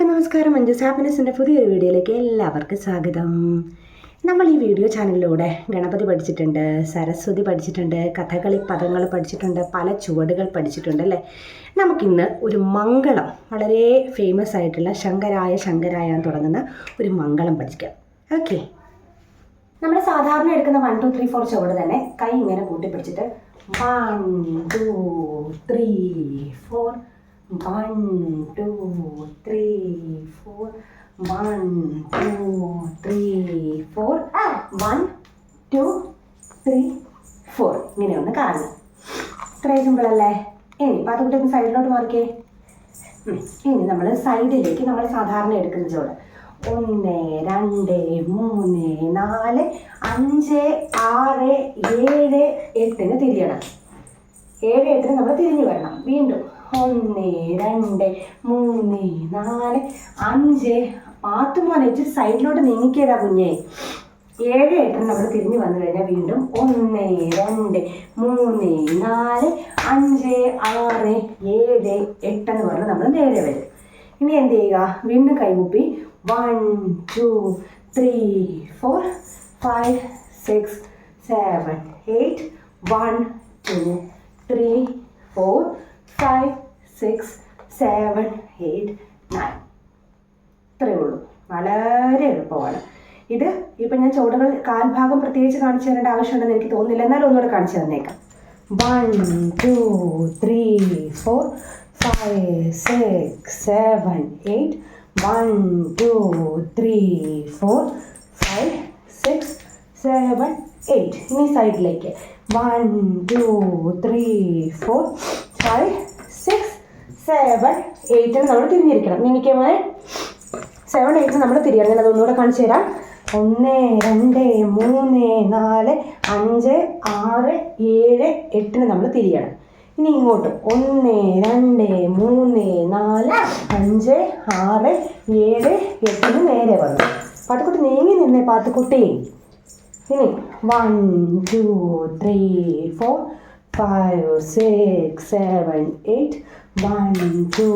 എല്ലാവർക്കും നമസ്കാരം. മഞ്ജുസ് ഹാപ്പിനെസിന്റെ പുതിയൊരു വീഡിയോയിലേക്ക് എല്ലാവർക്കും സ്വാഗതം. നമ്മൾ ഈ വീഡിയോ ചാനലിലൂടെ ഗണപതി പഠിച്ചിട്ടുണ്ട് സരസ്വതി പഠിച്ചിട്ടുണ്ട് കഥകളി പദങ്ങൾ പഠിച്ചിട്ടുണ്ട് പല ചുവടുകൾ പഠിച്ചിട്ടുണ്ട് അല്ലേ? നമുക്കിന്ന് ഒരു മംഗളം വളരെ ഫേമസ് ആയിട്ടുള്ള ശങ്കരായ ശങ്കരായ എന്ന് തുടങ്ങുന്ന ഒരു മംഗളം പഠിക്കാം. ഓക്കെ നമ്മൾ സാധാരണ എടുക്കുന്ന വൺ ടു ത്രീ ഫോർ ചുവട് തന്നെ കൈ ഇങ്ങനെ കൂട്ടി പിടിച്ചിട്ട് one two three four one two three four one two three four one two three four ഇങ്ങനെ ഒന്ന് കാണുക ഇത്രയും സിമ്പിളല്ലേ ഇനി പാത്തുകുട്ടി ഒന്ന് സൈഡിലോട്ട് മാറിക്കേ. ഇനി നമ്മൾ സൈഡിലേക്ക് നമ്മൾ സാധാരണ എടുക്കുന്ന ചോട് ഒന്ന് രണ്ട് മൂന്ന് നാല് അഞ്ച് ആറ് ഏഴ് എട്ടിന് തിരിയണം. ഏഴ് എട്ടിന് നമ്മൾ തിരിഞ്ഞു വരണം. ഒന്ന് രണ്ട് മൂന്ന് നാല് അഞ്ച്. പാത്തുമോനെ ഇച്ചിരി സൈഡിലോട്ട് നീങ്ങിക്കേരാ കുഞ്ഞേ. ഏഴ് എട്ടിന് നമ്മൾ തിരിഞ്ഞു വന്നു കഴിഞ്ഞാൽ വീണ്ടും ഒന്ന് രണ്ട് മൂന്ന് നാല് അഞ്ച് ആറ് ഏഴ് എട്ടെന്ന് പറഞ്ഞ് നമ്മൾ നേരെ വരും. ഇനി എന്ത് ചെയ്യുക? വീണ്ടും കൈമുപ്പി. One two three four five six seven eight one two three four five six seven eight nine ഇത്രയേ ഉള്ളൂ. വളരെ എളുപ്പമാണ്. ഇത് ഇപ്പം ഞാൻ ചുവടുകൾ കാൽഭാഗം പ്രത്യേകിച്ച് കാണിച്ചു തരേണ്ട ആവശ്യമുണ്ടെന്ന് എനിക്ക് തോന്നുന്നില്ല. എന്നാലും ഒന്നുകൂടെ കാണിച്ചു തന്നേക്കാം. One two three four five six seven eight one two three four five six seven eight ഇനി സൈഡിലേക്ക് one two three four five seven എയ്റ്റിന് നമ്മൾ തിരിഞ്ഞിരിക്കണം. എനിക്ക് മോനെ. സെവൻ എയ്റ്റ് നമ്മൾ തിരിയണം. ഞാൻ അതൊന്നുകൂടെ കാണിച്ചു തരാം. ഒന്ന് രണ്ട് മൂന്ന് നാല് അഞ്ച് ആറ് ഏഴ് എട്ടിന് നമ്മൾ തിരിയണം. ഇനി ഇങ്ങോട്ട്. ഒന്ന് രണ്ട് മൂന്ന് നാല് അഞ്ച് ആറ് ഏഴ് എട്ടിന് നേരെ വന്നു. പാത്തുക്കുട്ടി നീങ്ങി നിന്നേ പാത്തുക്കുട്ടി ഇനി one two three four five six seven eight one two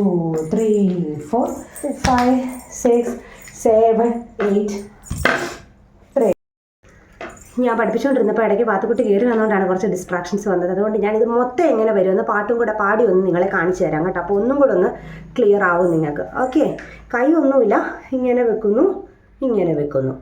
three four five six seven eight ഞാൻ പഠിപ്പിച്ചുകൊണ്ടിരുന്നപ്പോൾ ഇടയ്ക്ക് പാത്തുക്കുട്ടി കയറി വന്നുകൊണ്ടാണ് കുറച്ച് ഡിസ്ട്രാക്ഷൻസ് വന്നത്. അതുകൊണ്ട് ഞാനിത് മൊത്തം എങ്ങനെ വരുമെന്ന് പാട്ടും കൂടെ പാടി ഒന്ന് നിങ്ങളെ കാണിച്ചു തരാം കേട്ടോ. അപ്പോൾ ഒന്നും കൂടെ ഒന്ന് ക്ലിയർ ആവും നിങ്ങൾക്ക്. ഓക്കെ കൈ ഒന്നുമില്ല. ഇങ്ങനെ വെക്കുന്നു. ഇങ്ങനെ വെക്കുന്നു.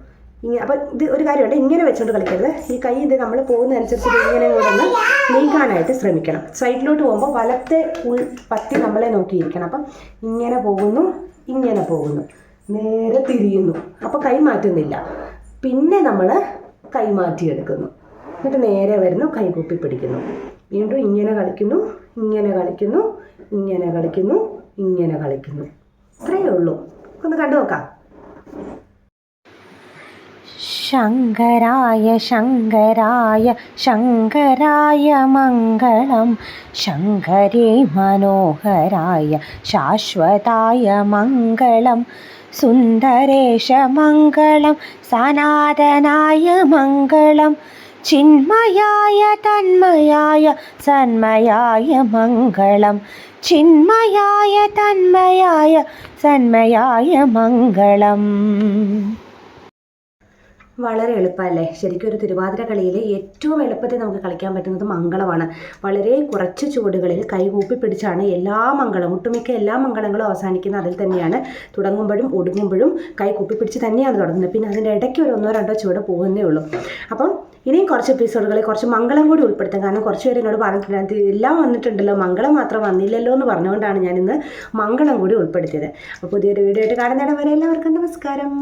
ഇങ്ങനെ അപ്പം ഇത് ഒരു കാര്യമുണ്ട്. ഇങ്ങനെ വെച്ചുകൊണ്ട് കളിക്കരുത്. ഈ കൈ ഇത് നമ്മൾ പോകുന്നതനുസരിച്ച് ഇങ്ങനെ കൂടെ ഒന്ന് നീക്കാനായിട്ട് ശ്രമിക്കണം. സൈഡിലോട്ട് പോകുമ്പോൾ വലത്തെ ഉൾ പത്തി നമ്മളെ നോക്കിയിരിക്കണം. അപ്പം ഇങ്ങനെ പോകുന്നു ഇങ്ങനെ പോകുന്നു. നേരെ തിരിയുന്നു. അപ്പോൾ കൈ മാറ്റുന്നില്ല. പിന്നെ നമ്മൾ കൈ മാറ്റിയെടുക്കുന്നു. എന്നിട്ട് നേരെ വരുന്നു കൈ കൂപ്പി പിടിക്കുന്നു. വീണ്ടും ഇങ്ങനെ കളിക്കുന്നു ഇങ്ങനെ കളിക്കുന്നു ഇങ്ങനെ കളിക്കുന്നു ഇങ്ങനെ കളിക്കുന്നു. ഇത്രയേ ഉള്ളൂ. ഒന്ന് കണ്ടു നോക്കാം. ശങ്കരായ ശങ്കരായ ശങ്കരായ മംഗളം. ശങ്കരേ മനോഹരായ ശാശ്വതായ മംഗളം. സുന്ദരേശ മംഗളം സനാതനായ മംഗളം. ചിന്മയായ തന്മയായ സന്മയായ മംഗളം. ചിന്മയായ തന്മയായ സന്മയായ മംഗളം. വളരെ എളുപ്പമല്ലേ? ശരിക്കും ഒരു തിരുവാതിര കളിയിൽ ഏറ്റവും എളുപ്പത്തിൽ നമുക്ക് കളിക്കാൻ പറ്റുന്നത് മംഗളമാണ്. വളരെ കുറച്ച് ചുവടുകളിൽ കൈകൂപ്പി പിടിച്ചാണ് എല്ലാ മംഗളം ഒട്ടുമിക്ക എല്ലാ മംഗളങ്ങളും അവസാനിക്കുന്നത് അതിൽ തന്നെയാണ്. തുടങ്ങുമ്പോഴും ഒടുങ്ങുമ്പോഴും കൈകൂപ്പി പിടിച്ച് തന്നെയാണ് തുടങ്ങുന്നത്. പിന്നെ അതിന്റെ ഇടയ്ക്ക് ഒരു ഒന്നോ രണ്ടോ ചുവട് പോകുന്നേ ഉള്ളൂ. അപ്പം ഇനിയും കുറച്ച് എപ്പിസോഡുകളിൽ കുറച്ച് മംഗളം കൂടി ഉൾപ്പെടുത്താം. കാരണം കുറച്ച് പേര് എന്നോട് പറഞ്ഞിട്ടുണ്ട് എല്ലാം വന്നിട്ടുണ്ടല്ലോ മംഗളം മാത്രം വന്നില്ലല്ലോ എന്ന് പറഞ്ഞുകൊണ്ടാണ് ഞാനിന്ന് മംഗളം കൂടി ഉൾപ്പെടുത്തിയത്. അപ്പോൾ പുതിയൊരു വീഡിയോ ആയിട്ട് കാണുന്നിടം വരെ എല്ലാവർക്കും നമസ്കാരം.